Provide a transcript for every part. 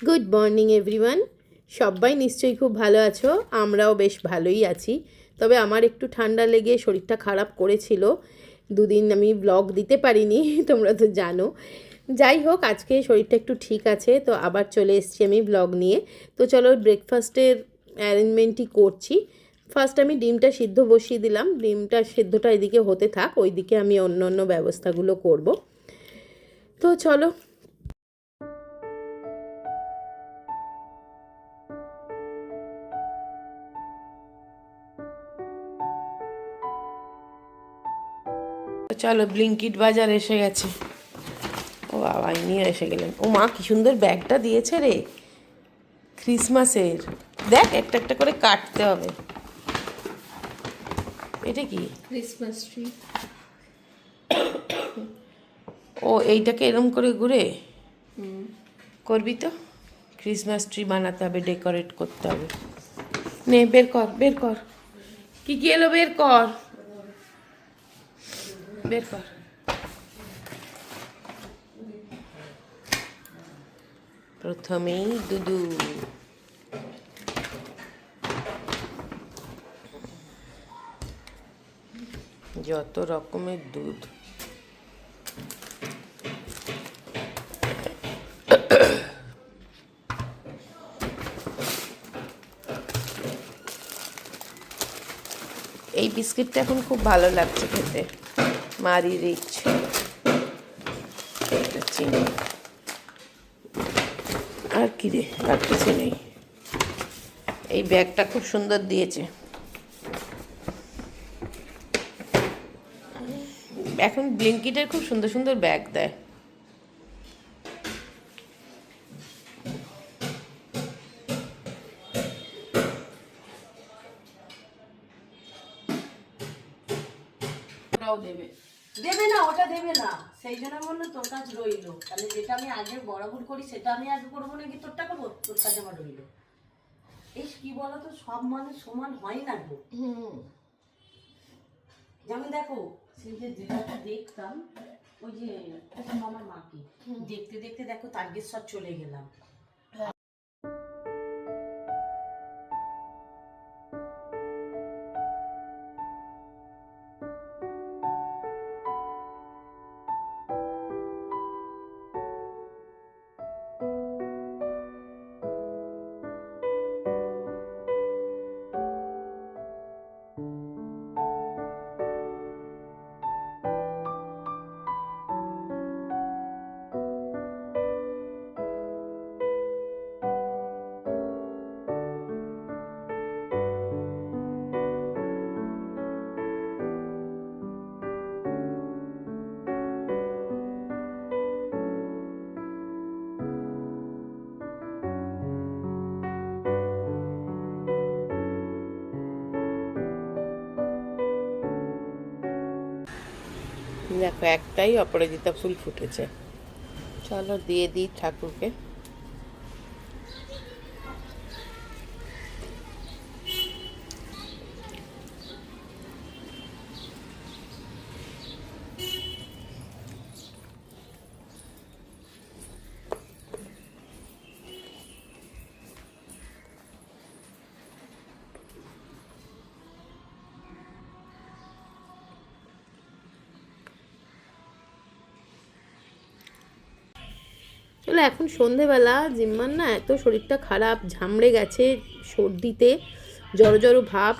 Good morning everyone সবাই নিশ্চয়ই খুব ভালো আছো, আমরাও বেশ ভালোই আছি। তবে আমার একটু ঠান্ডা লেগে শরীরটা খারাপ করেছিল। দুদিন আমি ব্লগ দিতে পারিনি, তোমরা তো জানো। যাই হোক, আজকে শরীরটা একটু ঠিক আছে, তো আবার চলে এসেছি আমি ব্লগ নিয়ে। তো চলো ব্রেকফাস্টের অ্যারেঞ্জমেন্টই করছি। ফার্স্ট আমি ডিমটা সিদ্ধ বসিয়ে দিলাম। ডিমটা সিদ্ধটা এদিকে হতে থাক, ওইদিকে আমি অন্য অন্য ব্যবস্থাগুলো করব। তো চলো চলো ব্লিঙ্কিট বাজার এসে গেছে। ও বাবা নিয়ে এসে গেলেন। ও মা কি সুন্দর ব্যাগটা দিয়েছে রে। ক্রিসমাসের দেখ একটা একটা করে কাটতে হবে। এটা কি? ক্রিসমাস ট্রি ও এইটাকে এরম করে ঘুরে? করবি তো? ক্রিসমাস ট্রি বানাতে হবে ডেকোরেট করতে হবে। নে বের কর বের কর। কি কি এলো বের কর। বের প্রথমেই দুদু। যত রকমের দুধ। এই বিস্কিটটা এখন খুব ভালো লাগছে খেতে। এটা চিনি আর কি রে? আর কিছু নেই। এই ব্যাগটা খুব সুন্দর দিয়েছে। এখন ব্লিঙ্কিটের খুব সুন্দর সুন্দর ব্যাগ দেয়। দেবে। দেবে না ওটা দেবে না। সেই জন্য বলল তোর কাজ রইল। তাহলে যেটা আমি আগে বরাবর করি সেটা আমি আগে করব নাকি তোরটা করব? তোর কাজ আমার রইল। এই কি বলতো সব মানুষ সমান হয় না গো। যেমন দেখো সেই যে যেটা দেখতাম ওই যে আমার মাকে দেখতে দেখতে দেখো তারকেশ্বর চলে গেলাম। দেখো একটাই অপরাজিতা ফুল ফুটেছে। চলো দিয়ে দিই ঠাকুরকে। চলো এখন সন্ধেবেলা, জিম্মার না এত শরীরটা খারাপ, ঝামড়ে গেছে সর্দিতে, জড়ো জড়ো ভাব।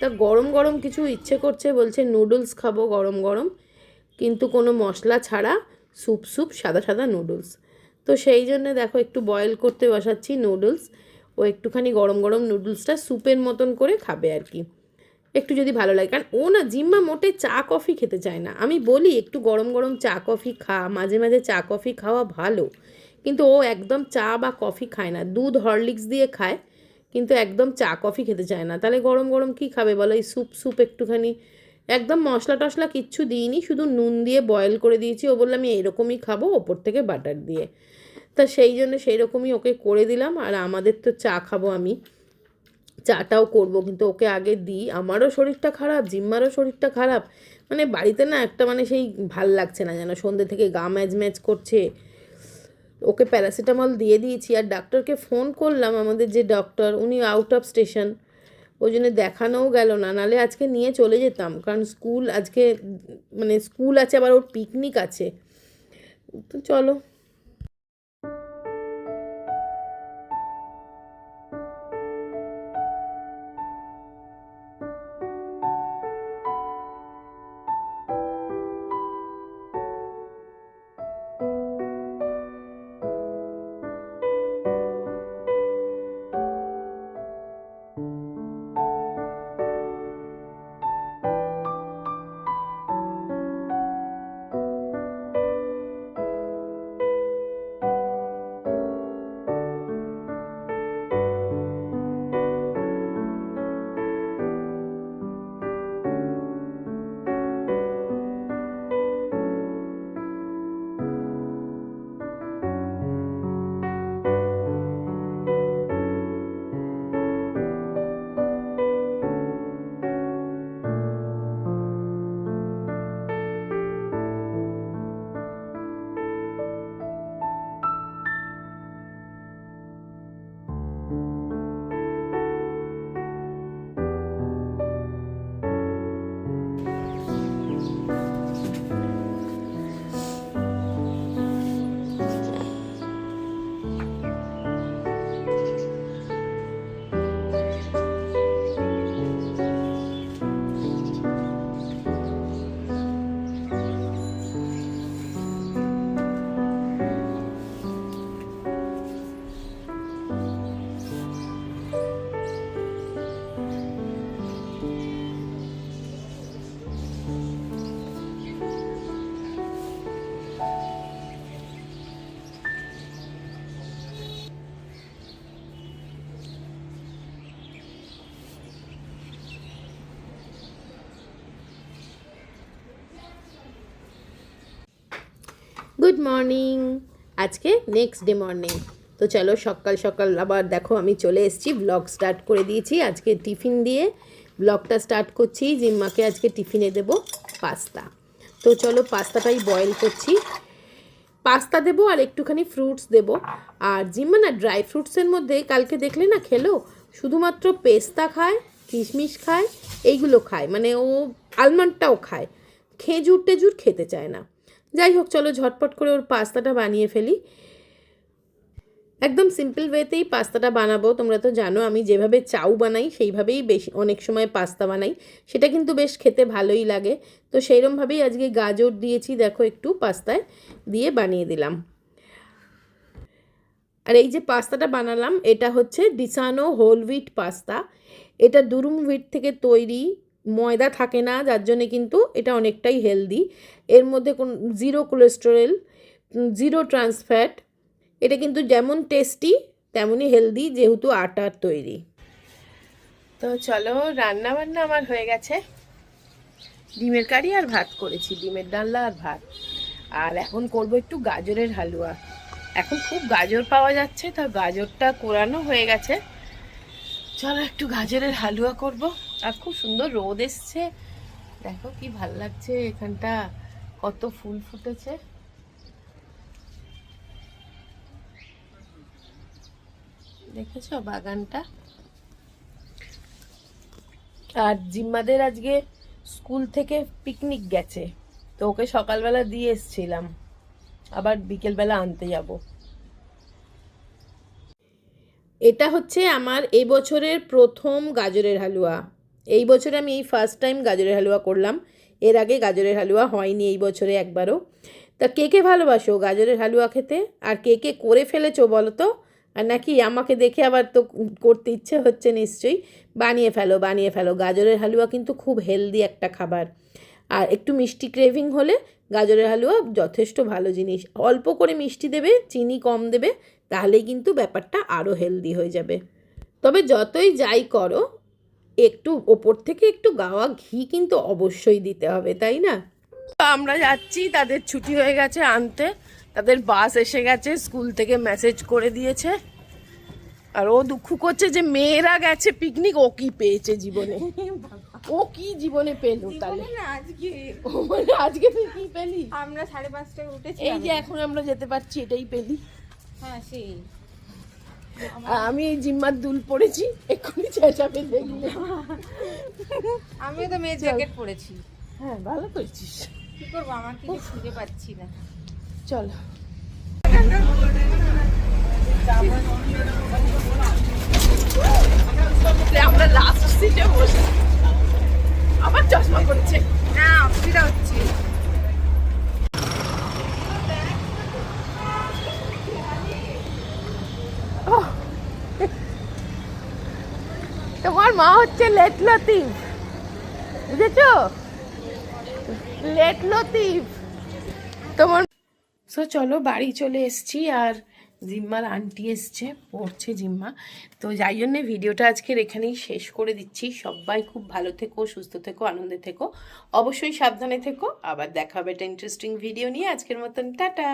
তা গরম গরম কিছু ইচ্ছে করছে বলছে নুডলস খাব গরম গরম, কিন্তু কোনো মশলা ছাড়া স্যুপ স্যুপ সাদা সাদা নুডলস। তো সেই জন্য দেখো একটু বয়েল করতে বসাচ্ছি নুডলস, ও একটুখানি গরম গরম নুডলসটা স্যুপের মতন করে খাবে আর কি। একটু যদি ভালো লাগে, কারণ ও না জিম্মা মোটে চা কফি খেতে চায় না। আমি বলি একটু গরম গরম চা কফি খা, মাঝে মাঝে চা কফি খাওয়া ভালো। কিন্তু ও একদম চা বা কফি খায় না। দুধ হরলিক্স দিয়ে খায়, কিন্তু একদম চা কফি খেতে চায় না। তাহলে গরম গরম কি খাবে বলো? এই স্যুপ স্যুপ একটুখানি। একদম মশলা টশলা কিচ্ছু দিইনি, শুধু নুন দিয়ে বয়েল করে দিয়েছি। ও বললাম আমি এরকমই খাব ওপর থেকে বাটার দিয়ে। তা সেই জন্য সেই রকমই ওকে করে দিলাম। আর আমাদের তো চা খাব আমি। চাটাও করব, কিন্তু ওকে আগে দিই। আমারও শরীরটা খারাপ, জিম্মারও শরীরটা খারাপ। মানে বাড়িতে না একটা মানে সেই ভালো লাগছে না যেন। সন্ধ্যে থেকে গা ম্যাজ ম্যাজ করছে। ওকে প্যারাসিটামল দিয়ে দিয়েছি আর ডাক্তারকে ফোন করলাম আমাদের যে ডক্টর, উনি আউট অফ স্টেশন ওই জন্য দেখানোও গেল না, নালে আজকে নিয়ে চলে যেতাম, কারণ স্কুল আজকে মানে স্কুল আছে, আবার ওর পিকনিক আছে। তো চলো। মর্নিং আজকে নেক্সট ডে মর্নিং তো চলো সকাল সকাল আবার দেখো আমি চলে এসেছি ব্লগ স্টার্ট করে দিয়েছি। আজকে টিফিন দিয়ে ব্লগটা স্টার্ট করছি, জিম্মাকে আজকে টিফিনে দেবো পাস্তা। তো চলো পাস্তাটাই বয়েল করছি। পাস্তা দেবো আর একটুখানি ফ্রুটস দেবো। আর জিম্মা না ড্রাই ফ্রুটসের মধ্যে কালকে দেখলে না খেলো? শুধুমাত্র পেস্তা খায়, কিশমিশ খায়, এইগুলো খায়। মানে ও আলমন্ডটাও খায়। খেজুর টেজুর খেতে চায় না। যাই হোক, চলো ঝটপট করে ওর পাস্তাটা বানিয়ে ফেলি। একদম সিম্পল ওয়েতেই পাস্তাটা বানাবো, তোমরা তো জানো আমি যেভাবে চাউ বানাই, সেইভাবেই বেশি অনেক সময় পাস্তা বানাই। সেটা কিন্তু বেশ খেতে ভালোই লাগে। তো সেইরমভাবেই আজকে গাজর দিয়েছি, দেখো একটু পাস্তায় দিয়ে বানিয়ে দিলাম। আর এই যে পাস্তাটা বানালাম, এটা হচ্ছে ডিসানো হোল হুইট পাস্তা। এটা দুরুম হুইট থেকে তৈরি ময়দা থাকে না, যার জন্যে কিন্তু এটা অনেকটাই হেলদি এর মধ্যে কোন জিরো কোলেস্টেরল জিরো ট্রান্সফ্যাট এটা কিন্তু যেমন টেস্টি তেমনই হেলদি যেহেতু আটার তৈরি। তো চলো রান্না বান্না আমার হয়ে গেছে। ডিমের কারি আর ভাত করেছি, ডিমের ডালনা আর ভাত। আর এখন করব একটু গাজরের হালুয়া। এখন খুব গাজর পাওয়া যাচ্ছে, তো গাজরটা কোরানো হয়ে গেছে। চলো একটু গাজরের হালুয়া করব। আর খুব সুন্দর রোদ এসছে। দেখো কি ভালো লাগছে এখানটা, কত ফুল ফুটেছে। দেখেছ বাগানটা? আর জিম্মাদের আজকে স্কুল থেকে পিকনিক গেছে, তো ওকে সকালবেলা দিয়ে এসছিলাম। আবার বিকেলবেলা আনতে যাব। এটা হচ্ছে আমার এবছরের প্রথম গাজরের হালুয়া। এই বছরে আমি এই ফার্স্ট টাইম গাজরের হালুয়া করলাম। এর আগে গাজরের হালুয়া হয়নি এই বছরে একবারও। তা কে কে ভালোবাসো গাজরের হালুয়া খেতে? আর কে কে করে ফেলেছো বলো তো? আর নাকি আমাকে দেখে আবার তো করতে ইচ্ছে হচ্ছে নিশ্চয়ই। বানিয়ে ফেলো বানিয়ে ফেলো। গাজরের হালুয়া কিন্তু খুব হেলদি একটা খাবার। আর একটু মিষ্টি ক্রেভিং হলে গাজরের হালুয়া যথেষ্ট ভালো জিনিস। অল্প করে মিষ্টি দেবে, চিনি কম দেবে, তাহলেই কিন্তু ব্যাপারটা আরও হেলদি হয়ে যাবে। তবে যতই যাই করো একটু ওপর থেকে একটু গাওয়া ঘি কিন্তু অবশ্যই দিতে হবে তাই না? আমরা যাচ্ছি তাদের ছুটি হয়ে গেছে আনতে। তাদের বাস এসে গেছে স্কুল থেকে মেসেজ করে দিয়েছে। আর ও দুঃখ করছে যে মেয়েরা গেছে পিকনিক ও কি পেয়েছে জীবনে? ও কি জীবনে পেল তাহলে? না আজকে। ও মানে আজকে তুই কি পেলি? আমরা সাড়ে পাঁচটায় উঠেছি এই যে এখন আমরা যেতে পারছি এটাই পেলি। হ্যাঁ সেই। আমি এই জিম্মার দুল পরেছি এক্ষুনি চেঁচাবে দেখলে আমিও তো মেয়ের জ্যাকেট পরেছি। হ্যাঁ ভালো করেছিস। কি করব? আমার কিছু খুঁজে পাচ্ছি না। চলো। আমরা লাস্ট সিটে বসে। আবার চশমা করছে না অসুবিধা হচ্ছে তোমার মা হচ্ছে লেট লতিফ। বুঝেছ? লেট লতিফ। তোমার সো চলো, বাড়ি চলে এসছি আর জিম্মার আন্টি এসছে, পড়ছে জিম্মা। তো যাই জন্যে ভিডিওটা আজকের এখানেই শেষ করে দিচ্ছি। সবাই খুব ভালো থেকো, সুস্থ থেকো, আনন্দে থেকো। অবশ্যই সাবধানে থেকো। আবার দেখা হবে একটা ইন্টারেস্টিং ভিডিও নিয়ে। আজকের মতন, টাটা!